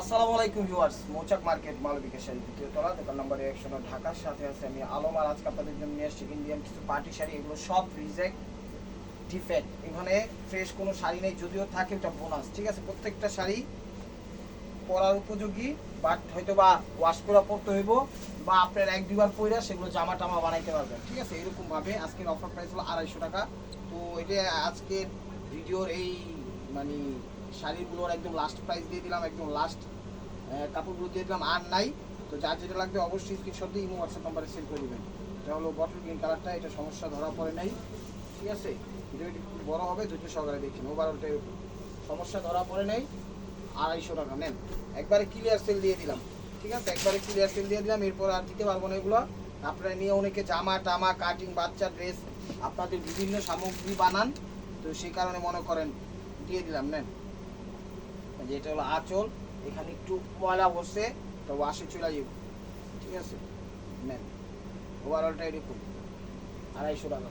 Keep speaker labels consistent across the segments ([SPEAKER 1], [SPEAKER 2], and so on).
[SPEAKER 1] আসসালামু আলাইকুম viewers, Mouchak market, Malabika sari দ্বিতীয় তলা, দোকান নম্বর একশো নয় ঢাকার সাথে আছে আমি আলম, আর আজকে আপনাদের জন্য নিয়ে আসছি ইন্ডিয়ান কিছু পার্টি শাড়ি, এগুলো সব রিজেক্ট ডিফেক্ট এখানে ফ্রেশ কোনো শাড়ি নেই, যদিও থাকে ওটা বোনাস ঠিক আছে? প্রত্যেকটা শাড়ি পরার উপযোগী বাট হয়তো বা ওয়াশ করা পরতে হইব, বা আপনার এক দুবার পইরা সেগুলো জামা টামা বানাইতে পারবেন, ঠিক আছে? এরকম ভাবে আজকের অফার প্রাইস হলো আড়াইশো টাকা। তো এটা আজকের ভিডিওর এই মানে শাড়িগুলোর একদম লাস্ট প্রাইস দিয়ে দিলাম, একদম লাস্ট কাপড়গুলো দিয়ে দিলাম, আর নাই। তো যার যেটা লাগবে অবশ্যই স্ক্রিনশট দিয়ে ইমো হোয়াটসঅ্যাপ নাম্বারে সেন্ড করে দেবেন। এটা হলো বটল গ্রিন কালারটা এটা সমস্যা ধরা পড়ে নাই। ঠিক আছে? ভিডিওটি একটু বড় হবে, ধৈর্য সহকারে দেখছেন ওভারঅলটা সমস্যা ধরা পড়ে নাই। আড়াইশো টাকা, নেন। একবারে ক্লিয়ার সেল দিয়ে দিলাম। ঠিক আছে? একবারে ক্লিয়ার সেল দিয়ে দিলাম, এরপর আর দিতে পারব না এগুলো। আপনারা নিয়ে অনেকে জামা টামা কাটিং বাচ্চা ড্রেস আপনাদের বিভিন্ন সামগ্রী বানান। তো সেই কারণে মনে করেন, দিয়ে দিলাম, নেন। যে এটা হলো আঁচল, এখানে একটু ময়লা বসে তো ওয়াশে চলে যাবে। ঠিক আছে? নেন। ওভারঅলটা এরকম, আড়াইশো টাকা।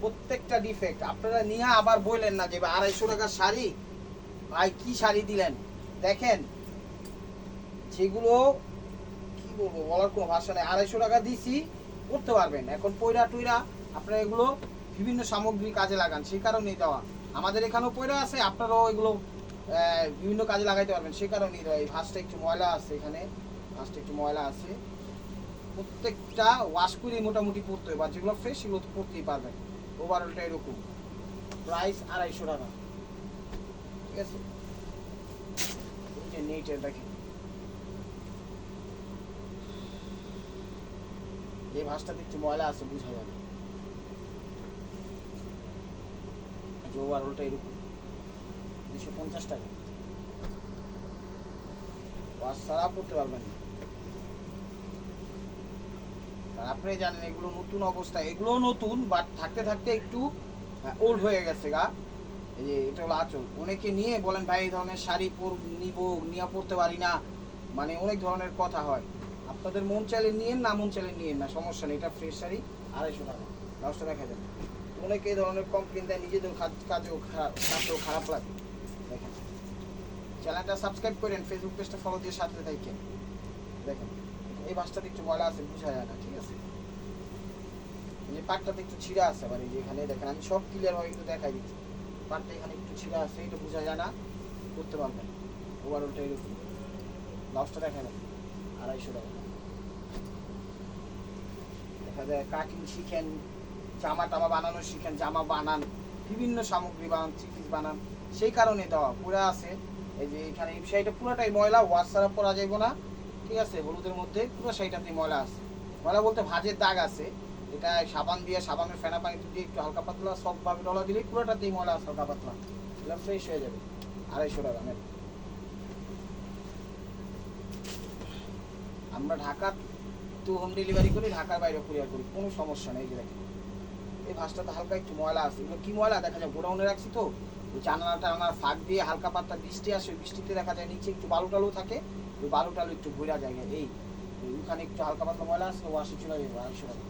[SPEAKER 1] প্রত্যেকটা ডিফেক্ট আপনারা নিয়ে আবার বললেন না যে আড়াইশো টাকার শাড়ি? ভাই, কি শাড়ি দিলেন? দেখেন, যেগুলো, কি বলব, বলার কোনো ভাষা নেই। আড়াইশো টাকা দিছি, করতে পারবেন। এখন পয়রা টুইরা আপনারা এগুলো বিভিন্ন সামগ্রী কাজে লাগান, সেই কারণেই দেওয়া। আমাদের এখানেও পয়রা আছে, আপনারাও এগুলো বিভিন্ন কাজে লাগাইতে পারবেন। সে কারণেই এই ভাঁজটা একটু ময়লা আছে এখানে ভাঁজটা একটু ময়লা আছে। প্রত্যেকটা ওয়াশ করে মোটামুটি পড়তে হবে আর যেগুলো ফ্রেশ সেগুলো তো পড়তেই পারবেন। ওভারঅলটা এরকম। প্রাইস আড়াইশো টাকা। ঠিক আছে? নেটের দেখেন। এই ভাঁজটাতে একটু ময়লা আছে, বুঝা যাবে। যে ওভারঅলটা এরকম। দুশো পঞ্চাশ টাকা ওয়াশ ছাড়া করতে পারবেন আপনি জানেন, এগুলো নতুন অবস্থা। এগুলো নতুন বাট থাকতে থাকতে একটু ওল্ড হয়ে গেছে গা। এই যে, এটা হলো আঁচল। অনেকে নিয়ে বলেন, ভাই, এই ধরনের শাড়ি পর, নিব, নিয়ে পড়তে পারি না। মানে অনেক ধরনের কথা হয়। আপনাদের মন চাইলে নিয়েন, না মন চাইলে নিয়েন না, সমস্যা নেই। এটা ফ্রেশ শাড়ি, আড়াইশো টাকা। দশটা দেখা যাবে অনেকে এই ধরনের কমপ্লেন দেয় নিজেদের কাজেও কাজেও খারাপ লাগে। দেখেন। চ্যানেলটা সাবস্ক্রাইব করেন ফেসবুক পেজটা ফলো দিয়ে সাথে থাকেন। দেখেন, এই বাসটাতে একটু ময়লা আছে, বুঝা যায় না, ঠিক আছে? যে পাটটাতে একটু ছিঁড়া আছে আবার, এই যে এখানে দেখেন, আমি সব ক্লিয়ার ভাবে একটু দেখাই দিচ্ছি। পাটটা এখানে একটু ছিঁড়া আছে, এটা বোঝা যায় না, করতে পারবেন। ওভারঅলটা এরকম। ব্লাউজটা দেখা যায় আড়াইশো টাকা। দেখা যায় কাটিং শিখেন জামা টামা বানানো শিখেন, জামা বানান, বিভিন্ন সামগ্রী বানান চিকিস বানান, সেই কারণে দেওয়া পুরা আছে। এই যে এখানে এই শাড়িটা পুরোটাই ময়লা, ওয়াশ ছাড়া পরা যাইব না। ঠিক আছে, হলুদের মধ্যে পুরো শাড়িটাতে ময়লা আছে। ময়লা বলতে ভাজের দাগ আছে। এটা সাবান দিয়ে সাবানের ফেনা পানি দিয়ে একটু হালকা পাতলা সবভাবে ডলা দিলে পুরোটাতেই ময়লা আছে, হালকা পাতলা। এটা ফ্রেশ হয়ে যাবে। আড়াইশো টাকা নেন আমরা ঢাকা তো হোম ডেলিভারি করি, ঢাকার বাইরে কুরিয়ার করি, কোনো সমস্যা নেই যে এই ভাঁজটাতে হালকা একটু ময়লা আছে। এগুলো কি ময়লা? দেখা যায় গোডাউনে রাখছি তো। ওই জানালা টানার ফাঁক দিয়ে হালকা পাতলা বৃষ্টি আসে বৃষ্টিতে দেখা যায় নিচে একটু বালু টালু থাকে। ওই বালু টালু একটু ঘুরা যায়। এই, ওইখানে একটু হালকা পাতলা ময়লা আছে ওয়াশে চলে যাবে আড়াইশো টাকা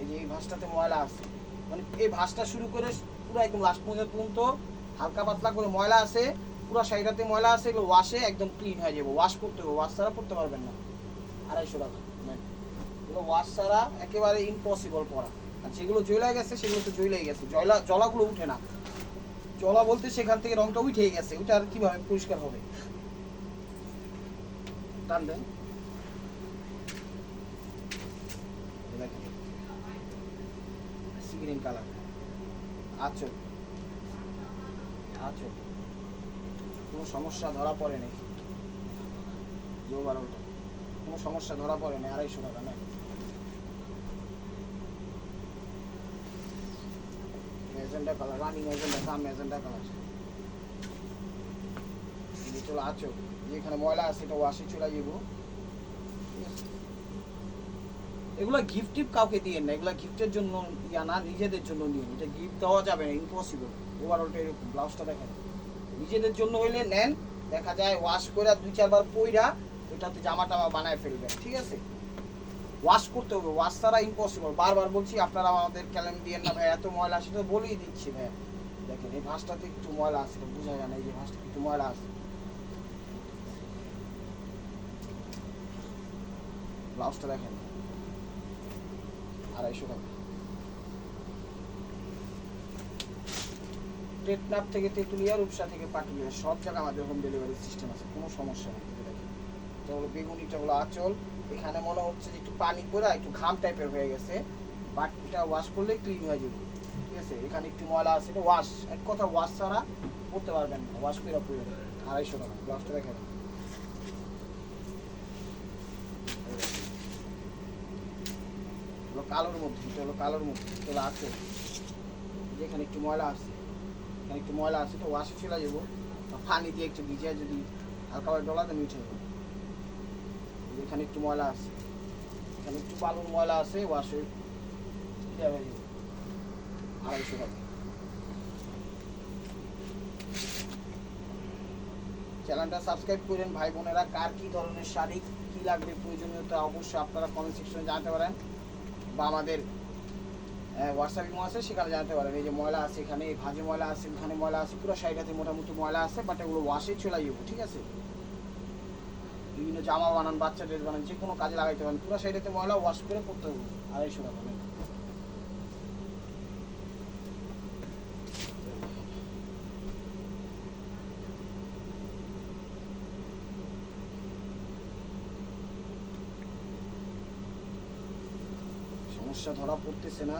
[SPEAKER 1] এই যে এই ভাঁজটাতে ময়লা আছে। মানে এই ভাঁজটা শুরু করে পুরো একদম লাস্ট পর্যন্ত হালকা পাতলা করে ময়লা আছে। পুরো শাড়িটাতে ময়লা আছে, এগুলো ওয়াশে একদম ক্লিন হয়ে যাবে। ওয়াশ করতে হবে ওয়াশ ছাড়া করতে পারবেন না। আড়াইশো টাকা। এগুলো ওয়াশ ছাড়া একেবারে ইম্পসিবল পড়া। আর যেগুলো জয়লা গেছে, সেগুলো তো জয়লাই গেছে। জয়লা, জলাগুলো উঠে না। জলা বলতে সেখান থেকে রংটা উঠে গেছে। ওইটা আর কীভাবে পরিষ্কার হবে? টান দেন। কালার আচল। আচল। কোনো সমস্যা ধরা পড়ে নেই জো বারোটা কোনো সমস্যা ধরা পড়ে নেই আড়াইশো টাকা নেই ম্যাজেন্ডা কালার রানি ম্যাজেন্ডা কালার আচল যেখানে ময়লা আছে, এটা ওয়াশে চলে যাব। আছে? এগুলো গিফট টিপ কাউকে দিয়ে না। এগুলো গিফটের জন্য ইয়া না, নিজেদের জন্য নিয়ে এটা গিফট দেওয়া যাবে না ইম্পসিবল ওভারঅলটা এরকম ব্লাউজটা দেখেন। নিজেদের জন্য হইলে নেন। দেখা যায় ওয়াশ করে দুই, চারবার পইরা ওইটাতে জামা টামা বানায় ফেলবেন, ঠিক আছে? ওয়াশ করতে হবে ওয়াশ ছাড়া ইম্পসিবল বারবার বলছি, আপনারা আমাদের ক্যালেম দিয়ে না ভাই এত ময়লা, সেটা বলেই দিচ্ছি ভাই। দেখেন, এই ভাঁজটাতে একটু ময়লা আছে বোঝা যায় না, এই যে ভাঁজটা একটু ময়লা আছে। ব্লাউজটা দেখেন। আড়াইশো টাকা। টেটনাপ থেকে তেঁতুলিয়া, রূপসা থেকে পাটুলিয়া, সব জায়গায় আমাদের হোম ডেলিভারি সিস্টেম আছে, কোনো সমস্যা নেই। এটা। হলো বেগুনিটা হলো আঁচল। এখানে মনে হচ্ছে যে একটু পানি পড়ে, একটু ঘাম টাইপের হয়ে গেছে বাট এটা ওয়াশ করলে ক্লিন হয়ে যাবে। ঠিক আছে? এখানে একটু ময়লা আছে, এটা ওয়াশ এক কথা ওয়াশ ছাড়া করতে পারবেন না। ওয়াশ করে পুরো আড়াইশো টাকা ব্লাউজটা দেখেন। কালোর মধ্যে, এটা হলো কালোর মধ্যে, এটা আঁচল। যেখানে একটু ময়লা আছে। একটু ময়লা আছে তো ওয়াশে চলে যাব। পানি দিয়ে একটু ভিজিয়ে যদি হালকাভাবে ডলা দেন উঠে যাব। এখানে একটু ময়লা আছে। এখানে একটু বালুর ময়লা আছে ওয়াশে আড়াইশো টাকা। চ্যানেলটা সাবস্ক্রাইব করেন ভাই বোনেরা, কার কি ধরনের শাড়ি, কি লাগবে প্রয়োজনীয়তা অবশ্যই আপনারা কমেন্ট সেকশনে জানাতে পারেন। বা আমাদের হোয়াটসঅ্যাপ ইমো আছে, সেখানে জানতে পারেন। এই যে ময়লা আছে এখানে, এই ভাজে ময়লা আছে এখানে ময়লা আছে, পুরো সাইডাতে মোটামুটি ময়লা আছে বাট এগুলো ওয়াশে চলে যাব ঠিক আছে? বিভিন্ন জামা বানান বাচ্চা ড্রেস বানান যে কোনো কাজে লাগাইতে পারেন, পুরো সাইডাতে ময়লা ওয়াশ করে করতে হবে, আড়াইশো টাকা নেন। সমস্যা ধরা পড়তেছে না।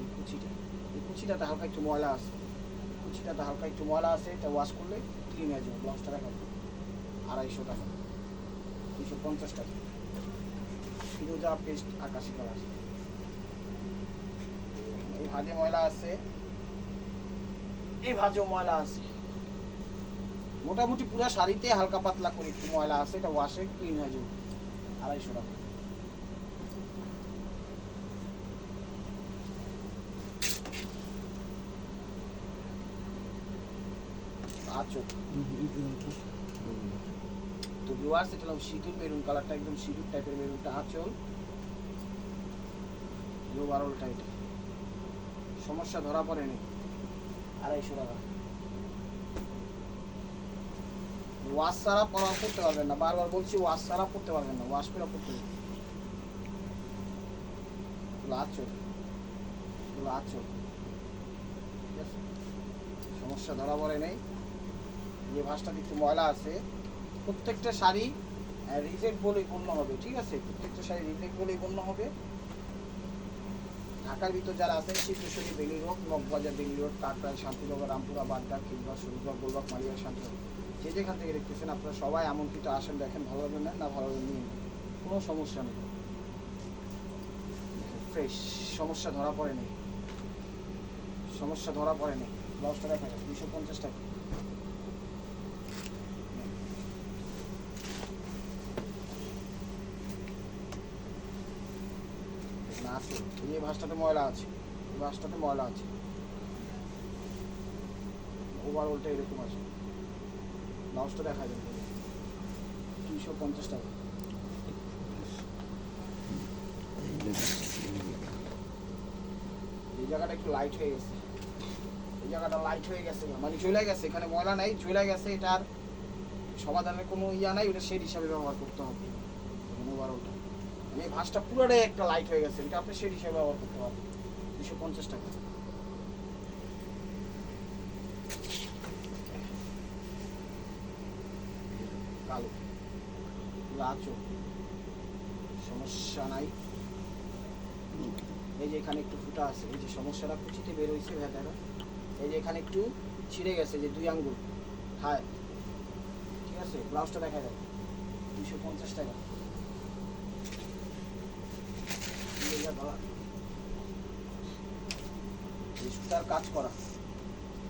[SPEAKER 1] এই কুচিটা, এই কুচিটাতে হালকা একটু ময়লা আছে। কুচিটাতে হালকা একটু ময়লা আছে, এটা ওয়াশ করলে ক্লিন হয়ে যাবে। ব্লাউজটা দেখাবো আড়াইশো টাকা। দুশো পঞ্চাশ টাকা। ফিরোজা পেস্ট আকাশি কালার এই ভাজে ময়লা আছে। এই ভাজেও ময়লা আছে। মোটামুটি পুরো শাড়িতে হালকা পাতলা করে একটু ময়লা আছে, এটা ওয়াশে ক্লিন হয়ে যাবে। আড়াইশো টাকা আচ্ছা তো ভিউয়ার্স এটা হলো সিঁদুর, মেরুন কালারটা একদম সিঁদুর টাইপের মেরুনটা আঁচল। ওভারঅলটা এটা সমস্যা ধরা পড়েনি। আড়াইশো টাকা। ওয়াশ ছাড়া পরা করতে পারবেন না। বারবার বলছি ওয়াশ ছাড়া করতে পারবেন না। ওয়াশ করে হবে এগুলো আঁচল। আঁচল। সমস্যা ধরা পড়ে নেই যে ভাঁজটাতে একটু ময়লা আছে, প্রত্যেকটা শাড়ি রিজেক্ট বলেই গণ্য হবে, ঠিক আছে? প্রত্যেকটা শাড়ি রিজেক্ট বলেই গণ্য হবে। ঢাকার ভিতর যারা আছেন শিবকেশ্বরী Bailey Road Moghbazar Bailey Road Kakrail Shantinagar, Rampura Badda কিংবা সুরবাগ গোলবাগ, মালিয়া, শান্তিনগর, যে যেখান থেকে দেখতেছেন, আপনারা সবাই আমন্ত্রিত আসেন, দেখেন ভালোভাবে নেন না ভালোভাবে নিয়ে। কোনো সমস্যা নেই। ফ্রেশ সমস্যা ধরা পড়ে নেই সমস্যা ধরা পড়ে নেই ব্লাউজটা দেখা দুশো পঞ্চাশ টাকা না আছে এই যে ভাঁজটাতে ময়লা আছে, এই ভাঁজটাতে ময়লা আছে। ওভারঅলটা এরকম আছে। ব্লাউজটা দেখা যাবে। দুইশো পঞ্চাশ টাকা। এই জায়গাটা একটু লাইট হয়ে গেছে। এই জায়গাটা লাইট হয়ে গেছে। মানে চলে গেছে, এখানে ময়লা নাই চলে গেছে, এটার সমাধানের কোনো ইয়া নাই, ওটা শেড হিসাবে ব্যবহার করতে হবে। ওভারঅলটা এই ভাঁজটা পুরোটাই একটা লাইট হয়ে গেছে, এটা আপনি শেড হিসাবে ব্যবহার করতে পারবেন। দুশো পঞ্চাশ টাকা। কালো। লাচো। সমস্যা নাই। এই যে এখানে একটু ফুটা আছে, এই যে সমস্যাটা কুচিতে বের হয়েছে ভেতরে এই যে এখানে একটু ছিঁড়ে গেছে যে দুই আঙ্গুল। হ্যাঁ। ঠিক আছে, ব্লাউজটা দেখা যায় দুশো পঞ্চাশ টাকা এই যে গলা। এই সুতার কাজ করা।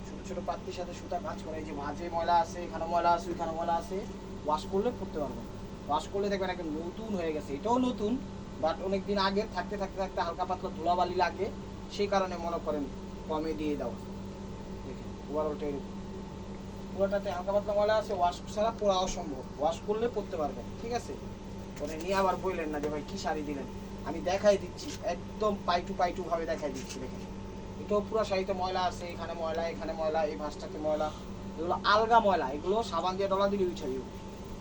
[SPEAKER 1] ছোট ছোট পাত্রির সাথে সুতার কাজ করা। এই যে মাঝে ময়লা আছে, এখানে ময়লা আছে, ওইখানে ময়লা আছে ওয়াশ করলে পড়তে পারবেন ওয়াশ করলে দেখবেন একদম নতুন হয়ে গেছে। এটাও নতুন বাট অনেক দিন আগে থাকতে থাকতে থাকতে হালকা পাতলা ধুলাবালি লাগে। সেই কারণে মনে করেন কমে দিয়ে দাও দেখেন ওভারঅলটা এরকম। পুরোটাতে হালকা পাতলা ময়লা আছে ওয়াশ ছাড়া পরা অসম্ভব ওয়াশ করলে পরতে পারবেন, ঠিক আছে? পরে নিয়ে আবার বললেন না যে, ভাই, কি শাড়ি দিলেন? আমি দেখাই দিচ্ছি, একদম পাইটু পাইটু ভাবে দেখাই দিচ্ছি, দেখেন। এটাও পুরো শাড়িতে ময়লা আছে, এখানে ময়লা এখানে ময়লা, এই ভাঁজটাতে ময়লা। এগুলো আলগা ময়লা, এগুলো সাবান দিয়ে ডলা দিলে উঠে যাবে।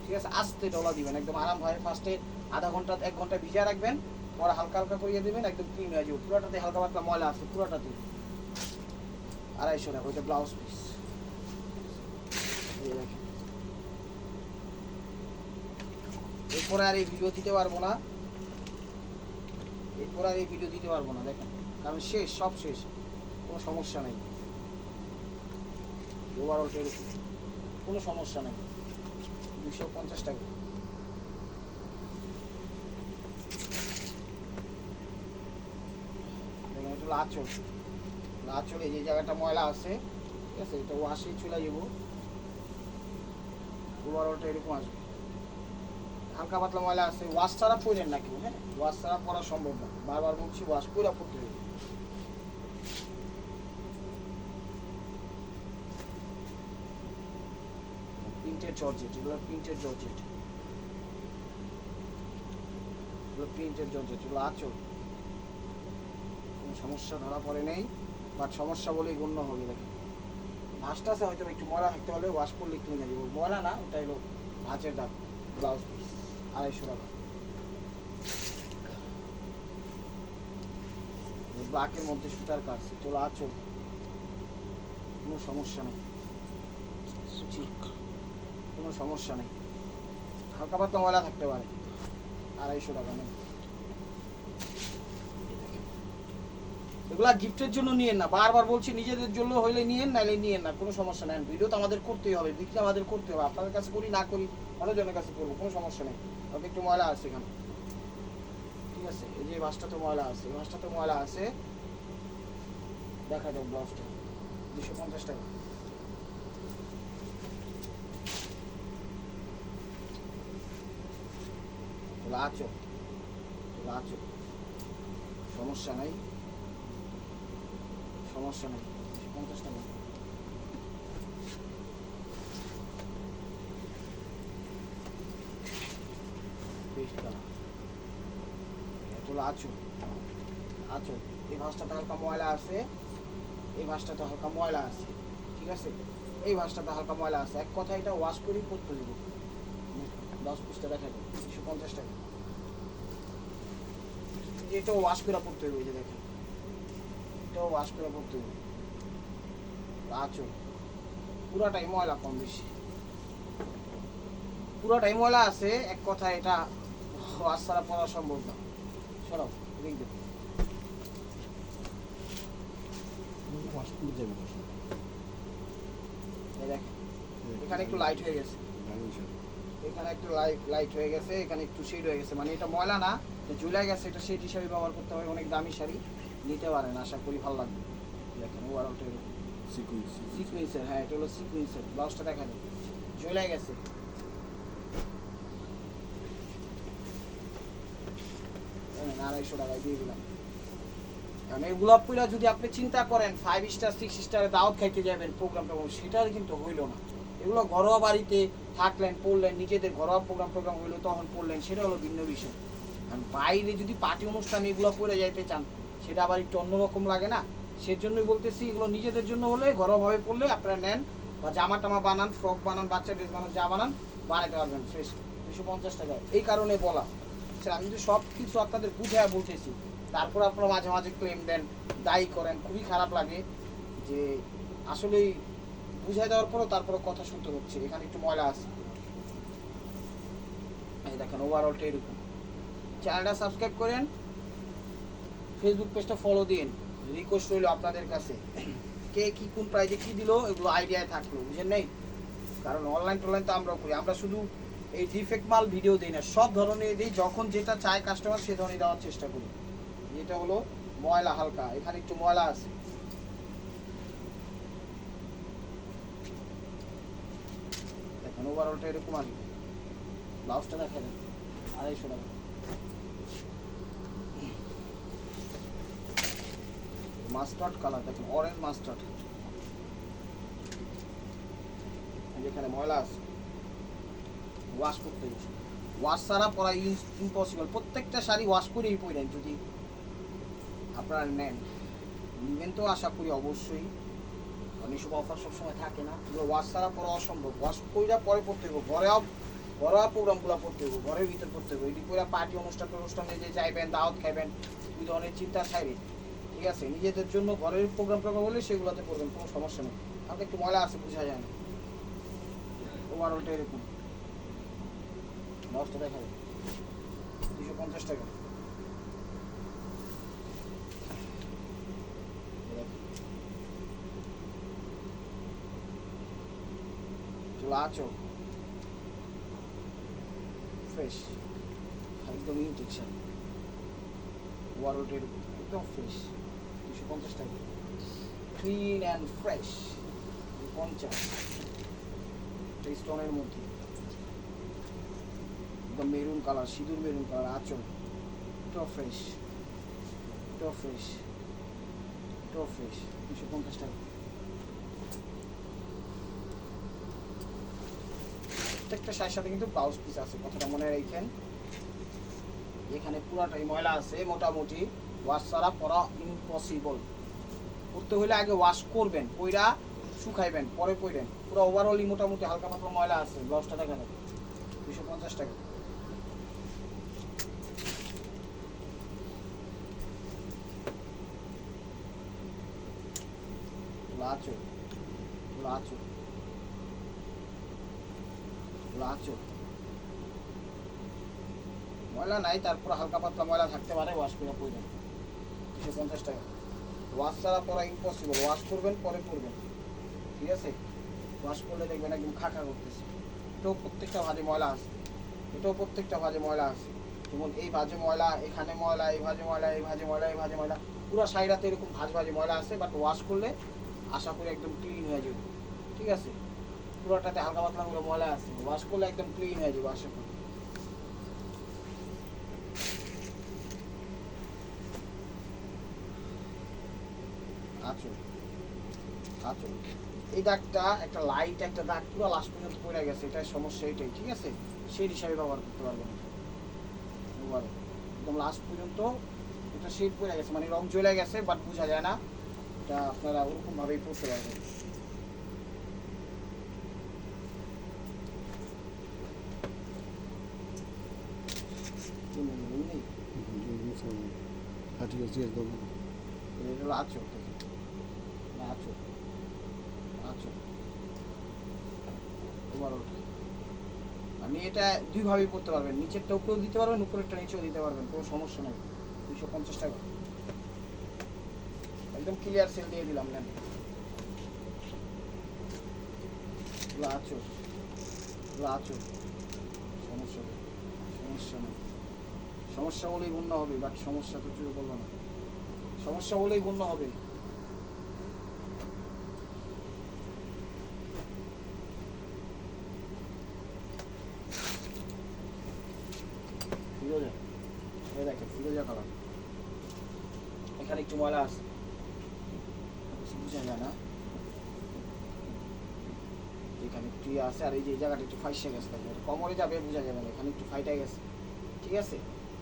[SPEAKER 1] ঠিক আছে, আস্তে ডলা দিবেন, একদম আরাম হয় ফার্স্টে আধা ঘণ্টা, এক ঘণ্টা ভিজা রাখবেন, পরে হালকা হালকা করিয়ে দিবেন, একদম ক্লিন হয়ে যাবে। পুরোটাতে হালকা পাতলা ময়লা আছে, পুরোটাতে। আড়াইশো টাকা, ওইটা ব্লাউজ পিস এরপরে আর এই ভিডিও দিতে পারব না। এরপর আর এই ভিডিও দিতে পারব না, দেখেন। কারণ শেষ, সব শেষ। কোনো সমস্যা নেই। ওভারঅল এরকম কোনো সমস্যা নেই। দুশো পঞ্চাশ টাকা। দেখেন, এটা আঁচল। আঁচলে যে জায়গাটা ময়লা আছে, ঠিক আছে, এটা ওয়াশে চলে যাব। ওভারঅলটা এরকম আসবে। হালকা পাতলা ময়লা আছে। ওয়াশ ছাড়া পরেন না কেউ হ্যাঁ? ওয়াশ ছাড়া পরা সম্ভব না। বারবার বলছি ওয়াশ করে পড়তে হবে প্রিন্টেড জর্জেট, এগুলো প্রিন্টেড জর্জেট। এগুলো প্রিন্টেড জর্জেট, এগুলো আচল। কোনো সমস্যা ধরা পড়ে নেই, বাট সমস্যা বলেই গণ্য হবে দেখেন। আছে, হয়তো একটু ময়লা থাকতে হলে ওয়াশ করলে একটু নিয়ে ময়লা না, ওটা হলো ভাঁজের দাগ, ব্লাউজ পিস, আড়াইশো টাকা। ব্লাকের মধ্যে সুতার কাজ চলো আছো? কোনো সমস্যা নেই। কোনো সমস্যা নেই। হালকা পাতলা ময়লা থাকতে পারে। আড়াইশো টাকা নেই। এগুলা গিফটের জন্য নিয়েন না। বারবার বলছি নিজেদের জন্য হইলে নিয়েন নাইলে নিয়েন না। কোনো সমস্যা নেই। ভিডিও তো আমাদের করতেই হবে বিক্রি আমাদের করতে হবে। আপনাদের কাছে করি না করি অন্যজনের কাছে করব। কোনো সমস্যা নেই। তবে একটু ময়লা আছে এখানে। আছে, এই যে মাছটা তো ময়লা আছে, এই মাছটা তো ময়লা আছে দেখা যাও ব্লাউজটা, দুশো পঞ্চাশ টাকা। লাচো লাচো সমস্যা নাই? সমস্যা নেই পঞ্চাশ টাকা বেশ টাকা এটা হলো আচু আচু এই ভাঁজটাতে হালকা ময়লা আছে। এই ভাঁজটাতে হালকা ময়লা আছে। ঠিক আছে? এই ভাঁজটাতে হালকা ময়লা আছে। এক কথা এটা ওয়াশ করেই করতে দেবো। দশ পিসটা দেখা যাবে। দুশো পঞ্চাশ টাকা। এটাও ওয়াশ করে পড়তে হবে যে দেখেন। এটাও ওয়াশ করে পড়তে হবে আচল। পুরাটাই ময়লা কম বেশি। পুরাটাই ময়লা আছে, এক কথা এটা ওয়াশ ছাড়া পড়া সম্ভব না। সরাও দেখ এখানে একটু লাইট হয়ে গেছে। এখানে একটু লাইট লাইট হয়ে গেছে এখানে একটু শেড হয়ে গেছে। মানে এটা ময়লা না এটা গেছে এটা শেড হিসাবে ব্যবহার করতে হবে অনেক দামি শাড়ি। নিতে পারেন আশা করি ভালো লাগবে। দেখেন ওভারঅলটা এরকম। সিকুয়েন্সের হ্যাঁ এটা হলো সিকুয়েন্সের ব্লাউজটা দেখা যায় ঝুলে গেছে এই নেন, আড়াইশো টাকায় দিয়ে দিলাম। কারণ এগুলো পুরা যদি আপনি চিন্তা করেন ফাইভ স্টার সিক্স স্টারে দাওয়াত খাইতে যাবেন প্রোগ্রাম টোগ্রাম সেটার কিন্তু হইল না। এগুলো ঘরোয়া বাড়িতে থাকলেন, পড়লেন, নিজেদের ঘরোয়া প্রোগ্রাম টোগ্রাম হইল, তখন পড়লেন, সেটা হলো ভিন্ন বিষয়। কারণ বাইরে যদি পার্টি অনুষ্ঠান এগুলো করে যাইতে চান, সেটা আবার একটু অন্যরকম লাগে না। সেজন্যই বলতেছি, এগুলো নিজেদের জন্য হলে ঘরোয়াভাবে পড়লে আপনারা নেন, বা জামা টামা বানান ফ্রক বানান বাচ্চা ড্রেস বানান যা বানান বানাতে পারবেন ফ্রেশ দুশো পঞ্চাশ টাকায়। এই কারণে বলা। আচ্ছা আমি যদি সব কিছু আপনাদের বুঝে বলতেছি, তারপর আপনারা মাঝে মাঝে ক্লেম দেন, দায়ী করেন, খুবই খারাপ লাগে যে আসলেই বুঝাই দেওয়ার পরও তারপরে কথা শুনতে হচ্ছে। এখানে একটু ময়লা আছে। এই দেখেন ওভারঅলটা এরকম। চ্যানেলটা সাবস্ক্রাইব করেন ফেসবুক পেজটা ফলো দিন। রিকোয়েস্ট রইল আপনাদের কাছে। কে কি, কোন প্রাইজে কি দিলো, এগুলো আইডিয়ায় থাকল, বুঝেন নেই? কারণ অনলাইন টনলাইন তো আমরাও করি। আমরা শুধু এই ডিফেক্ট মাল ভিডিও দেই না। সব ধরনের দিই, যখন যেটা চায় কাস্টমার সে ধরনের দেওয়ার চেষ্টা করি। এটা হলো ময়লা হালকা, এখানে একটু ময়লা আছে। দেখেন ওভারঅলটা এরকম আসবে। ব্লাউজটা দেখেন, আড়াইশো টাকা। মাস্টার্ড কালার, দেখেন অরেঞ্জ মাস্টার্ড। যেখানে ময়লা আছে। ওয়াশ করতে গেছে ওয়াশ ছাড়া পরা ইম্পসিবল প্রত্যেকটা শাড়ি ওয়াশ করেই পরেন যদি আপনারা নেন। নেবেন তো আশা করি অবশ্যই। কারণ এইসব অফার সবসময় থাকে না। ওয়াশ ছাড়া পরা অসম্ভব। ওয়াশ কইরা পরে পড়তে হবে ঘরে ঘরোয়া প্রোগ্রামগুলো করতে হবে ঘরের ভিতর করতে হবে এটি করে পার্টি অনুষ্ঠান অনুষ্ঠানে যে যাইবেন, দাওয়াত খাইবেন দুই ধরনের চিন্তা ছাইবে ঠিক আছে? নিজেদের জন্য ঘরের প্রোগ্রাম টোগ্রাম হলে সেগুলোতে করবেন কোনো সমস্যা নেই। আমাকে একটু ময়লা আছে, বোঝা যায় না। ওভারঅলটা এরকম। দশটা দেখা দুশো পঞ্চাশ টাকা। ফ্রেশ একদম ইনটেকশন ওয়ারোটের একদম ফ্রেশ দুশো পঞ্চাশ টাকা। ক্লিন অ্যান্ড ফ্রেশ পঞ্চাশ। স্টোনের মধ্যে। একদম মেরুন কালার, সিঁদুর মেরুন কালার, আচল। ফ্রেশ এটাও ফ্রেশ দুশো পঞ্চাশ টাকা। প্রত্যেকটা শাড়ির সাথে কিন্তু ব্লাউজ পিস আছে, কথাটা মনে রাখেন। এখানে পুরাটাই ময়লা আছে, মোটামুটি। ওয়াশ ছাড়া পরা ইম্পসিবল করতে হলে আগে ওয়াশ করবেন কইরা শুকাইবেন, পরে পইরেন। পুরো ওভারঅলই মোটামুটি হালকা পাতলা ময়লা আছে ব্লাউজটা দেখা যাবে। দুশো পঞ্চাশ টাকা। লাচো লাচো লাচো ময়লা নাই, তারপর হালকা পাতলা ময়লা থাকতে পারে ওয়াশ করে পড়বেন দুশো পঞ্চাশ টাকা। ওয়াশ ছাড়া পরা ইম্পসিবল ওয়াশ করবেন, পরে পড়বেন ঠিক আছে? ওয়াশ করলে দেখবেন একদম খাখা করতেছে। এটাও প্রত্যেকটা ভাজে ময়লা আছে। এটাও প্রত্যেকটা ভাজে ময়লা আছে। যেমন এই ভাজে ময়লা, এখানে ময়লা, এই ভাজে ময়লা, এই ভাজে ময়লা, এই ভাজে ময়লা। পুরো সাইডাতে এরকম ভাজ ভাজে ময়লা আছে বাট ওয়াশ করলে আশা করি একদম ক্লিন হয়ে যাবে। ঠিক আছে? পুরোটাতে হালকা পাতলা করে ময়লা আছে। ওয়াশ করলে একদম ক্লিন হয়ে যাবে আশা করি। আচল আচল এই দাগটা, একটা লাইট একটা দাগ পুরো লাস্ট পর্যন্ত পড়ে গেছে। এটার সমস্যা এটাই, ঠিক আছে? সেই হিসাবে ব্যবহার করতে পারবেন একদম লাস্ট পর্যন্ত এটা শেড পড়ে গেছে। মানে রং চলে গেছে বাট বোঝা যায় না। এটা আপনারা ওরকম ভাবেই পড়তে পারবেন।
[SPEAKER 2] হাঁটি গেছি একদম
[SPEAKER 1] এটা হলো আচল। আচল। ওভারঅল আপনি এটা দুইভাবেই করতে পারবেন। নিচেরটা উপরেও দিতে পারবেন উপরেরটা নিচেও দিতে পারবেন কোনো সমস্যা নেই। দুইশো পঞ্চাশ টাকা। একদম ক্লিয়ার সেল দিয়ে দিলাম, নেন। এগুলো আচল সমস্যা সমস্যা নেই। সমস্যা বলেই গণ্য হবে, বাট সমস্যা তো চুরি করব না। সমস্যা বলেই গণ্য হবে। ফিরোজা, এই দেখেন, ফিরোজা এখানে একটু ময়লা আছে কিছু বোঝা যায় না ইয়ে আছে আর এই যে জায়গাটা একটু ফাইসে গেছে কমরে যাবে, বোঝা যাবে না, এখানে একটু ফাইটে গেছে। ঠিক আছে?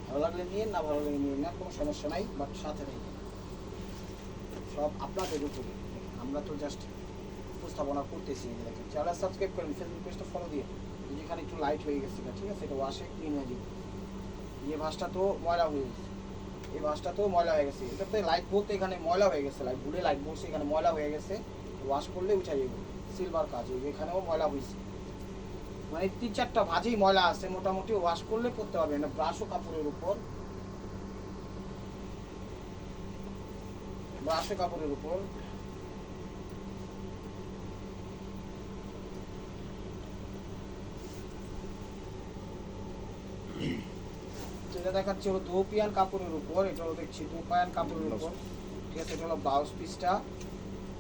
[SPEAKER 1] ভালো লাগলে নিয়ে না ভালো লাগলে নিয়ে না, কোনো সমস্যা নাই বাট সাথে নেই সব আপনাদের উপরে। আমরা তো জাস্ট উপস্থাপনা করতেছি এই যে দেখেন চ্যানেল সাবস্ক্রাইব করেন ফেসবুক পেজটা ফলো দিয়ে, এই যে এখানে একটু লাইট হয়ে গেছে ঠিক আছে? এটা ওয়াশে ক্লিন হয়ে যাবে। এই ভাঁজটা তো ময়লা হয়ে গেছে। এই ভাঁজটা তো ময়লা হয়ে গেছে। এটাতে লাইট বলতে এখানে ময়লা হয়ে গেছে লাইট ভুলে লাইট বলছে এখানে ময়লা হয়ে গেছে। ওয়াশ করলে উঠে যাবে। সিলভার কাজ যে এখানেও ময়লা হয়েছে মানে তিন চারটা ভাজেই ময়লা আছে মোটামুটি ওয়াশ করলে করতে পারবে না ব্রাশও কাপড়ের উপর। ব্রাশও কাপড়ের উপর। দেখাচ্ছে হলো দোপিয়ান কাপড়ের উপর দেখছি দোপায়ান কাপড়ের উপর। ঠিক আছে, এটা হলো ব্লাউজ পিসটা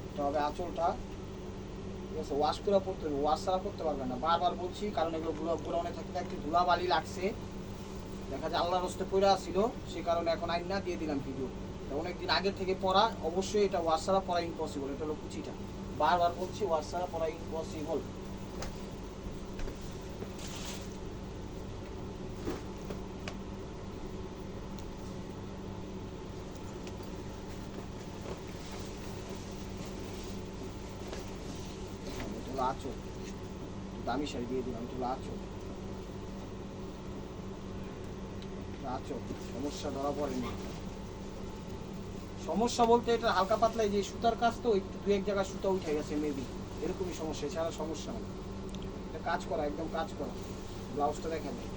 [SPEAKER 1] এটা হবে আঁচলটা। আছে ওয়াশ করে পড়তে হবে, ওয়াশ ছাড়া পড়তে পারবে না। বারবার বলছি, কারণ এগুলো গুলো গোডাউনে থাকতে থাকতে ধুলাবালি লাগছে। দেখা যায় আল্লাহর হস্তে পড়ে আসছিল, সে কারণে এখন আইন না দিয়ে দিলাম ভিডিও। অনেকদিন আগে থেকে পড়া, অবশ্যই এটা ওয়াশ ছাড়া পড়া ইম্পসিবল এটা হলো কুচিটা। বারবার বলছি, ওয়াশ ছাড়া পড়া ইম্পসিবল হলো আঁচল দামি শাড়ি দিয়ে দিলাম হলো আঁচল আঁচল সমস্যা ধরা পড়েনি। সমস্যা বলতে এটা হালকা পাতলা এই যে সুতার কাজ তো একটু দু এক জায়গায় সুতা উঠে গেছে মেবি এরকমই সমস্যা, এছাড়া সমস্যা নেই। এটা কাজ করা, একদম কাজ করা। ব্লাউজটা দেখা যায়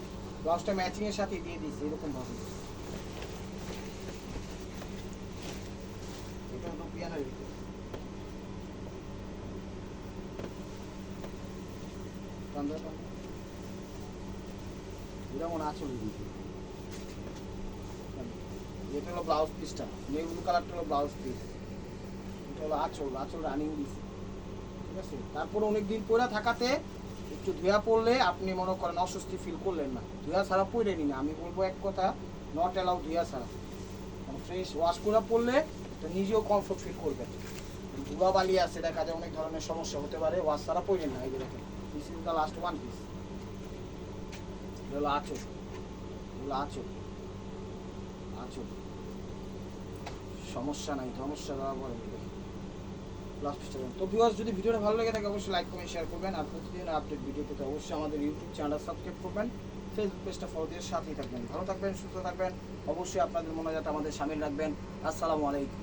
[SPEAKER 1] ব্লাউজটা ম্যাচিং এর সাথে দিয়ে দিয়েছি, এরকম ভাবে এটা হলো পিয়ানোর ভিতরে দাও, টান দাও। এটা মনে হলো ব্লাউজ পিসটা নেই কালারটা হলো ব্লাউজ পিস হলো আঁচল। আঁচল রানিং দিছে। ঠিক আছে? তারপরে অনেক দিন পরে থাকাতে একটু ধুয়া পড়লে আপনি মনে করেন অস্বস্তি ফিল করলেন না। ধুয়া ছাড়া পরে নিন আমি বলব এক কথা নট অ্যালাউ ধুয়া ছাড়া। ফ্রেশ ওয়াশ করা পড়লে নিজেও কমফোর্ট ফিল করবেন ধুয়া বালি আছে দেখা যায় অনেক ধরনের সমস্যা হতে পারে ওয়াশ ছাড়া পরে না এই this is the last one piece হলো আঁচল। হলো আঁচল। আঁচল। সমস্যা নাই, সমস্যা দেওয়া পরে লাস্ট তো ভিউয়ার্স যদি ভিডিওটা ভালো লেগে থাকে, অবশ্যই লাইক কমেন্ট শেয়ার করবেন। আর প্রতিদিন আপডেট ভিডিও পেতে অবশ্যই আমাদের ইউটিউব চ্যানেল সাবস্ক্রাইব করবেন। ফেসবুক পেজটা ফলো দিয়ে সাথেই থাকবেন। ভালো থাকবেন, সুস্থ থাকবেন। অবশ্যই আপনাদের মনে যাতে আমাদের সামিল রাখবেন। আসসালামু আলাইকুম।